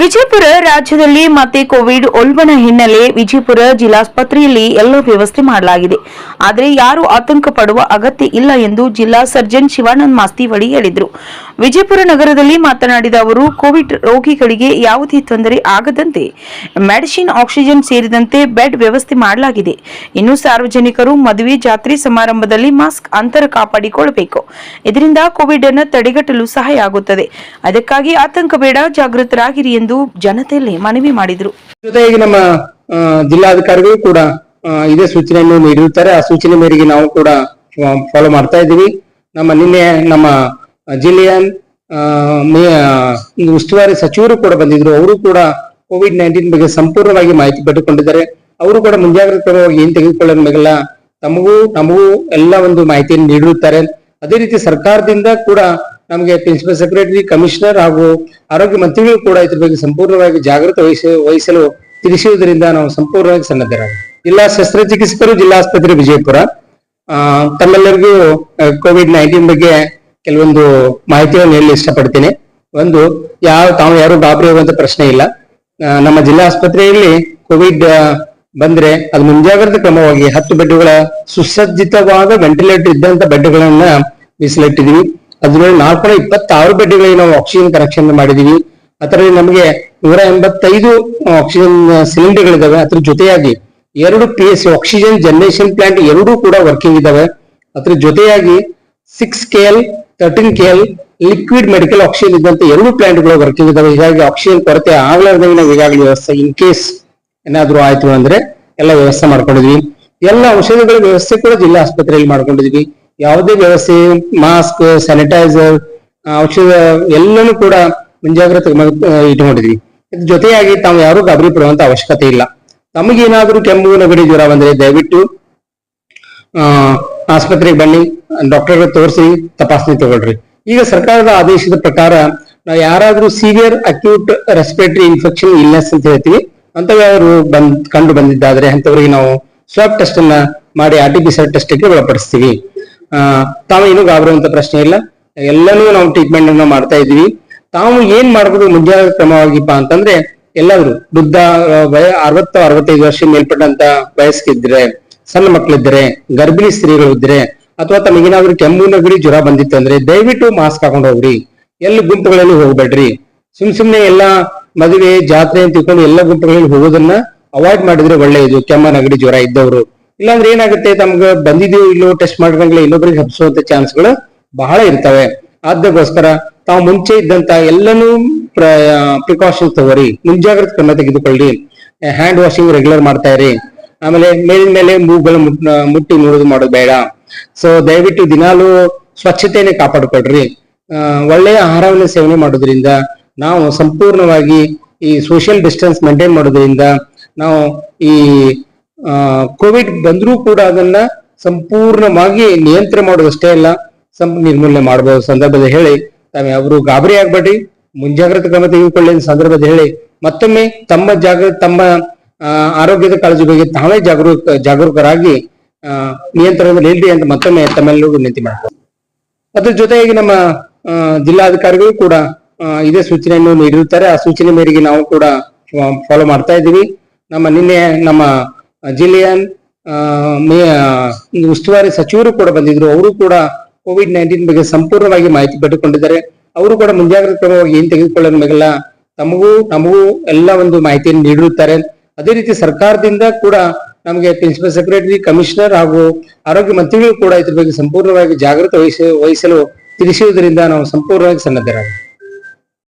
ವಿಜಯಪುರ ರಾಜ್ಯದಲ್ಲಿ ಮತ್ತೆ ಕೋವಿಡ್ ಉಲ್ಬಣ ಹಿನ್ನೆಲೆ ವಿಜಯಪುರ ಜಿಲ್ಲಾಸ್ಪತ್ರೆಯಲ್ಲಿ ಎಲ್ಲ ವ್ಯವಸ್ಥೆ ಮಾಡಲಾಗಿದೆ. ಆದರೆ ಯಾರು ಆತಂಕ ಪಡುವ ಅಗತ್ಯ ಇಲ್ಲ ಎಂದು ಜಿಲ್ಲಾ ಸರ್ಜನ್ ಶಿವಾನಂದ್ ಮಾಸ್ತಿವಡಿ ಹೇಳಿದರು. ವಿಜಯಪುರ ನಗರದಲ್ಲಿ ಮಾತನಾಡಿದ ಅವರು, ಕೋವಿಡ್ ರೋಗಿಗಳಿಗೆ ಯಾವುದೇ ತೊಂದರೆ ಆಗದಂತೆ ಮೆಡಿಸಿನ್, ಆಕ್ಸಿಜನ್ ಸೇರಿದಂತೆ ಬೆಡ್ ವ್ಯವಸ್ಥೆ ಮಾಡಲಾಗಿದೆ. ಇನ್ನು ಸಾರ್ವಜನಿಕರು ಮದುವೆ ಜಾತ್ರೆ ಸಮಾರಂಭದಲ್ಲಿ ಮಾಸ್ಕ್ ಅಂತರ ಕಾಪಾಡಿಕೊಳ್ಳಬೇಕು. ಇದರಿಂದ ಕೋವಿಡ್ ಅನ್ನು ತಡೆಗಟ್ಟಲು ಸಹಾಯ ಆಗುತ್ತದೆ. ಅದಕ್ಕಾಗಿ ಆತಂಕ ಬೇಡ, ಜಾಗೃತರಾಗಿರಿ ಎಂದು ಜನತೆಯಲ್ಲಿ ಮನವಿ ಮಾಡಿದ್ರು. ಜೊತೆಗೆ ನಮ್ಮ ಜಿಲ್ಲಾಧಿಕಾರಿಗಳು ಕೂಡ ಇದೇ ಸೂಚನೆಯನ್ನು ನೀಡಿರುತ್ತಾರೆ. ಆ ಸೂಚನೆ ಮೇರೆಗೆ ನಾವು ಕೂಡ ಫಾಲೋ ಮಾಡ್ತಾ ಇದ್ದೀವಿ. ನಮ್ಮ ನಿನ್ನೆ ನಮ್ಮ ಜಿಲ್ಲೆಯ ಉಸ್ತುವಾರಿ ಸಚಿವರು ಕೂಡ ಬಂದಿದ್ರು. ಅವರು ಕೂಡ ಕೋವಿಡ್ ನೈನ್ಟೀನ್ ಬಗ್ಗೆ ಸಂಪೂರ್ಣವಾಗಿ ಮಾಹಿತಿ ಪಡೆದುಕೊಂಡಿದ್ದಾರೆ. ಅವರು ಕೂಡ ಮುಂಜಾಗ್ರತಾ ಕ್ರಮವಾಗಿ ಏನ್ ತೆಗೆದುಕೊಳ್ಳಬೇಕಲ್ಲ ತಮಗೂ, ನಮಗೂ ಎಲ್ಲ ಒಂದು ಮಾಹಿತಿಯನ್ನು ನೀಡಿರುತ್ತಾರೆ. ಅದೇ ರೀತಿ ಸರ್ಕಾರದಿಂದ ಕೂಡ ನಮಗೆ ಪ್ರಿನ್ಸಿಪಲ್ ಸೆಕ್ರೆಟರಿ ಕಮಿಷನರ್ ಹಾಗೂ ಆರೋಗ್ಯ ಮಂತ್ರಿಗಳು ಕೂಡ ಇದ್ರ ಬಗ್ಗೆ ಸಂಪೂರ್ಣವಾಗಿ ಜಾಗೃತ ವಹಿಸ, ವಹಿಸಲು ತಿಳಿಸುವುದರಿಂದ ನಾವು ಸಂಪೂರ್ಣವಾಗಿ ಸನ್ನದ್ಧರಾಗಿ. ಜಿಲ್ಲಾ ಶಸ್ತ್ರಚಿಕಿತ್ಸಕರು ಜಿಲ್ಲಾ ಆಸ್ಪತ್ರೆ ವಿಜಯಪುರ ತಮ್ಮೆಲ್ಲರಿಗೂ ಕೋವಿಡ್ ನೈನ್ಟೀನ್ ಬಗ್ಗೆ ಕೆಲವೊಂದು ಮಾಹಿತಿಯನ್ನು ಹೇಳಲು ಇಷ್ಟಪಡ್ತೀನಿ. ಒಂದು, ಯಾವ, ತಾವು ಯಾರು ಗಾಬರಿ ಆಗುವಂತ ಪ್ರಶ್ನೆ ಇಲ್ಲ. ನಮ್ಮ ಜಿಲ್ಲಾ ಆಸ್ಪತ್ರೆಯಲ್ಲಿ ಕೋವಿಡ್ ಬಂದ್ರೆ ಅದು ಮುಂಜಾಗ್ರತಾ ಕ್ರಮವಾಗಿ ಹತ್ತು ಬೆಡ್ಗಳ ಸುಸಜ್ಜಿತವಾದ ವೆಂಟಿಲೇಟರ್ ಇದ್ದಂತ ಬೆಡ್ಗಳನ್ನ ಮೀಸಲಿಟ್ಟಿದೀವಿ ಅದ್ರಲ್ಲಿ ನಾಲ್ಕುನೂರ ಇಪ್ಪತ್ತಾರು ಬೆಡ್ಗಳಿಗೆ ನಾವು ಆಕ್ಸಿಜನ್ ಕನೆಕ್ಷನ್ ಮಾಡಿದೀವಿ. ಅದರಲ್ಲಿ ನಮಗೆ ನೂರ ಎಂಬತ್ತೈದು ಆಕ್ಸಿಜನ್ ಸಿಲಿಂಡರ್ಗಳಿದಾವೆ ಅದ್ರ ಜೊತೆಯಾಗಿ ಎರಡು P S oxygen generation plant ಎರಡೂ ಕೂಡ ವರ್ಕಿಂಗ್ ಇದಾವೆ. ಅದ್ರ ಜೊತೆಯಾಗಿ six K L thirteen K L liquid medical oxygen ಇದ್ದಂತ ಎರಡು ಪ್ಲಾಂಟ್ಗಳು ವರ್ಕಿಂಗ್ ಇದಾವೆ. ಹೀಗಾಗಿ ಆಕ್ಸಿಜನ್ ಕೊರತೆ ಆಗ್ಲಾರ್ದಂಗೆ ನಾವು ಈಗಾಗಲೇ ವ್ಯವಸ್ಥೆ ಇನ್ ಕೇಸ್ ಏನಾದರೂ ಆಯ್ತು ಅಂದ್ರೆ ಎಲ್ಲ ವ್ಯವಸ್ಥೆ ಮಾಡ್ಕೊಂಡಿದ್ವಿ. ಎಲ್ಲ ಔಷಧಿಗಳ ವ್ಯವಸ್ಥೆ ಕೂಡ ಜಿಲ್ಲಾ ಆಸ್ಪತ್ರೆಯಲ್ಲಿ ಮಾಡ್ಕೊಂಡಿದ್ವಿ. ಯಾವುದೇ ವ್ಯವಸ್ಥೆ ಮಾಸ್ಕ್ ಸ್ಯಾನಿಟೈಸರ್ ಔಷಧ ಎಲ್ಲನೂ ಕೂಡ ಮುಂಜಾಗ್ರತೆ ಇಟ್ಕೊಂಡಿದ್ವಿ ಜೊತೆಯಾಗಿ ತಾವು ಯಾರು ಗಾಬರಿ ಪಡುವಂತ ಅವಶ್ಯಕತೆ ಇಲ್ಲ. ತಮಗೇನಾದ್ರೂ ಕೆಮ್ಮು, ನೆಗಡಿ, ಜ್ವರ ಬಂದ್ರೆ ದಯವಿಟ್ಟು ಆಸ್ಪತ್ರೆಗೆ ಬನ್ನಿ ಡಾಕ್ಟರ್ ತೋರಿಸಿ, ತಪಾಸಣೆ ತಗೊಳ್ರಿ. ಈಗ ಸರ್ಕಾರದ ಆದೇಶದ ಪ್ರಕಾರ ನಾವು ಯಾರಾದ್ರೂ severe acute respiratory infection illness ಅಂತ ಹೇಳ್ತೀವಿ ಅಂತವ್ರು ಬಂದ್, ಕಂಡು ಬಂದಿದ್ದಾದ್ರೆ ಅಂತವರಿಗೆ ನಾವು ಸ್ವಾಬ್ ಟೆಸ್ಟ್ ಅನ್ನ ಮಾಡಿ ಆರ್ ಟಿ ಪಿ ಟೆಸ್ಟ್ಗೆ ಒಳಪಡಿಸ್ತೀವಿ. ತಾವು ಏನು ಗಾಬರುವಂತ ಪ್ರಶ್ನೆ ಇಲ್ಲ. ಎಲ್ಲನೂ ನಾವು ಟ್ರೀಟ್ಮೆಂಟ್ ಅನ್ನ ಮಾಡ್ತಾ ಇದೀವಿ ತಾವು ಏನ್ ಮಾಡ್ಬೋದು ಮುಂಜಾಗ್ರತಾ ಕ್ರಮವಾಗಿಪ್ಪ ಅಂತಂದ್ರೆ, ಎಲ್ಲಾದ್ರು ವೃದ್ಧ ವಯ, ಅರವತ್ತು, ಅರವತ್ತೈದು ವರ್ಷ ಮೇಲ್ಪಟ್ಟಂತ ವಯಸ್ಕಿದ್ರೆ, ಸಣ್ಣ ಮಕ್ಕಳಿದ್ರೆ ಗರ್ಭಿಣಿ ಸ್ತ್ರೀಗಳು ಇದ್ರೆ, ಅಥವಾ ತಮಗೇನಾದ್ರೂ ಕೆಮ್ಮು ನೆಗಡಿ ಜ್ವರ ಬಂದಿತ್ತು ಅಂದ್ರೆ ದಯವಿಟ್ಟು ಮಾಸ್ಕ್ ಹಾಕೊಂಡು ಹೋಗ್ರಿ. ಎಲ್ಲಿ ಗುಂಪುಗಳಲ್ಲಿ ಹೋಗ್ಬೇಡ್ರಿ. ಸುಮ್ ಸುಮ್ನೆ ಎಲ್ಲಾ ಮದುವೆ, ಜಾತ್ರೆ ಅಂತ ತಿಳ್ಕೊಂಡು ಎಲ್ಲ ಗುಂಪುಗಳಲ್ಲಿ ಹೋಗೋದನ್ನ ಅವಾಯ್ಡ್ ಮಾಡಿದ್ರೆ ಒಳ್ಳೆಯದು ಕೆಮ್ಮ ನೆಗಡಿ ಜ್ವರ ಇದ್ದವರು. ಇಲ್ಲಾಂದ್ರೆ ಏನಾಗುತ್ತೆ ತಮ್ಗೆ ಬಂದಿದೆಯೋ ಇಲ್ಲೋ ಟೆಸ್ಟ್ ಮಾಡಿದಂಗ್ಲೆ ಇನ್ನೊಬ್ಬರಿಗೆ ಹಬ್ಸುವಂತ ಚಾನ್ಸ್ಗಳು ಬಹಳ ಇರ್ತವೆ. ಅದಕ್ಕೋಸ್ಕರ ತಾವು ಮುಂಚೆ ಇದ್ದಂತ ಎಲ್ಲನೂ ಪ್ರಿಕಾಷನ್ಸ್ ತಗೋರಿ. ಮುಂಜಾಗ್ರತೆ ಕ್ರಮ ತೆಗೆದುಕೊಳ್ಳಿ. ಹ್ಯಾಂಡ್ ವಾಷಿಂಗ್ ರೆಗ್ಯುಲರ್ ಮಾಡ್ತಾ ಇರಿ. ಆಮೇಲೆ ಮೇಲಿನ ಮೇಲೆ ಮೂಗುಗಳು ಮುಟ್- ಮುಟ್ಟಿ ನೋಡೋದು ಮಾಡೋದು ಬೇಡ. ಸೊ ದಯವಿಟ್ಟು ದಿನಾಲು ಸ್ವಚ್ಛತೆಯನ್ನು ಕಾಪಾಡಿಕೊಳ್ರಿ. ಆ, ಒಳ್ಳೆಯ ಆಹಾರವನ್ನು ಸೇವನೆ ಮಾಡೋದ್ರಿಂದ ನಾವು ಸಂಪೂರ್ಣವಾಗಿ ಈ ಸೋಷಿಯಲ್ ಡಿಸ್ಟೆನ್ಸ್ ಮೇಂಟೈನ್ ಮಾಡೋದ್ರಿಂದ ನಾವು ಈ ಕೋವಿಡ್ ಬಂದ್ರೂ ಕೂಡ ಅದನ್ನ ಸಂಪೂರ್ಣವಾಗಿ ನಿಯಂತ್ರಣ ಮಾಡೋದಷ್ಟೇ ಅಲ್ಲ, ಸಂ, ನಿರ್ಮೂಲನೆ ಮಾಡಬಹುದು ಸಂದರ್ಭದಲ್ಲಿ ಹೇಳಿ, ತಾವು ಅವರು ಗಾಬರಿ ಆಗ್ಬೇಡಿ ಮುಂಜಾಗ್ರತಾ ಕ್ರಮ ತೆಗೆದುಕೊಳ್ಳಿ ಸಂದರ್ಭದಲ್ಲಿ ಹೇಳಿ, ಮತ್ತೊಮ್ಮೆ ತಮ್ಮ ಜಾಗ, ತಮ್ಮ ಆರೋಗ್ಯದ ಕಾಳಜಿ ಬಗ್ಗೆ ತಾವೇ ಜಾಗರೂಕ, ಜಾಗರೂಕರಾಗಿ ನಿಯಂತ್ರಣದಲ್ಲಿ ಇಲ್ರಿ ಅಂತ ಮತ್ತೊಮ್ಮೆ ತಮ್ಮೆಲ್ಲರಿಗೂ ವಿನಂತಿ ಮಾಡ್ತಾರೆ ಅದ್ರ ಜೊತೆಗೆ ನಮ್ಮ ಜಿಲ್ಲಾಧಿಕಾರಿಗಳು ಕೂಡ ಇದೇ ಸೂಚನೆಯನ್ನು ನೀಡಿರುತ್ತಾರೆ. ಆ ಸೂಚನೆ ಮೇರೆಗೆ ನಾವು ಕೂಡ ಫಾಲೋ ಮಾಡ್ತಾ ಇದ್ದೀವಿ. ನಮ್ಮ ನಿನ್ನೆ ನಮ್ಮ ಜಿಲ್ಲೆಯ ಆ, ಮೇ- ಆ, ಉಸ್ತುವಾರಿ ಸಚಿವರು ಕೂಡ ಬಂದಿದ್ರು. ಅವರು ಕೂಡ ಕೋವಿಡ್ ನೈನ್ಟೀನ್ ಬಗ್ಗೆ ಸಂಪೂರ್ಣವಾಗಿ ಮಾಹಿತಿ ಪಡೆದುಕೊಂಡಿದ್ದಾರೆ. ಅವರು ಕೂಡ ಮುಂಜಾಗ್ರತಾ ಕ್ರಮವಾಗಿ ಏನ್ ತೆಗೆದುಕೊಳ್ಳಬೇಕಲ್ಲ ತಮಗೂ ನಮಗೂ ಎಲ್ಲ ಒಂದು ಮಾಹಿತಿಯನ್ನು ನೀಡಿರುತ್ತಾರೆ ಅದೇ ರೀತಿ ಸರ್ಕಾರದಿಂದ ಕೂಡ ನಮಗೆ ಪ್ರಿನ್ಸಿಪಲ್ ಸೆಕ್ರೆಟರಿ ಕಮಿಷನರ್ ಹಾಗೂ ಆರೋಗ್ಯ ಮಂತ್ರಿಗಳು ಕೂಡ ಇದ್ರ ಬಗ್ಗೆ ಸಂಪೂರ್ಣವಾಗಿ ಜಾಗೃತ ವಹಿಸ ವಹಿಸಲು ತಿಳಿಸುವುದರಿಂದ ನಾವು ಸಂಪೂರ್ಣವಾಗಿ ಸನ್ನದ್ಧರಾಗಿ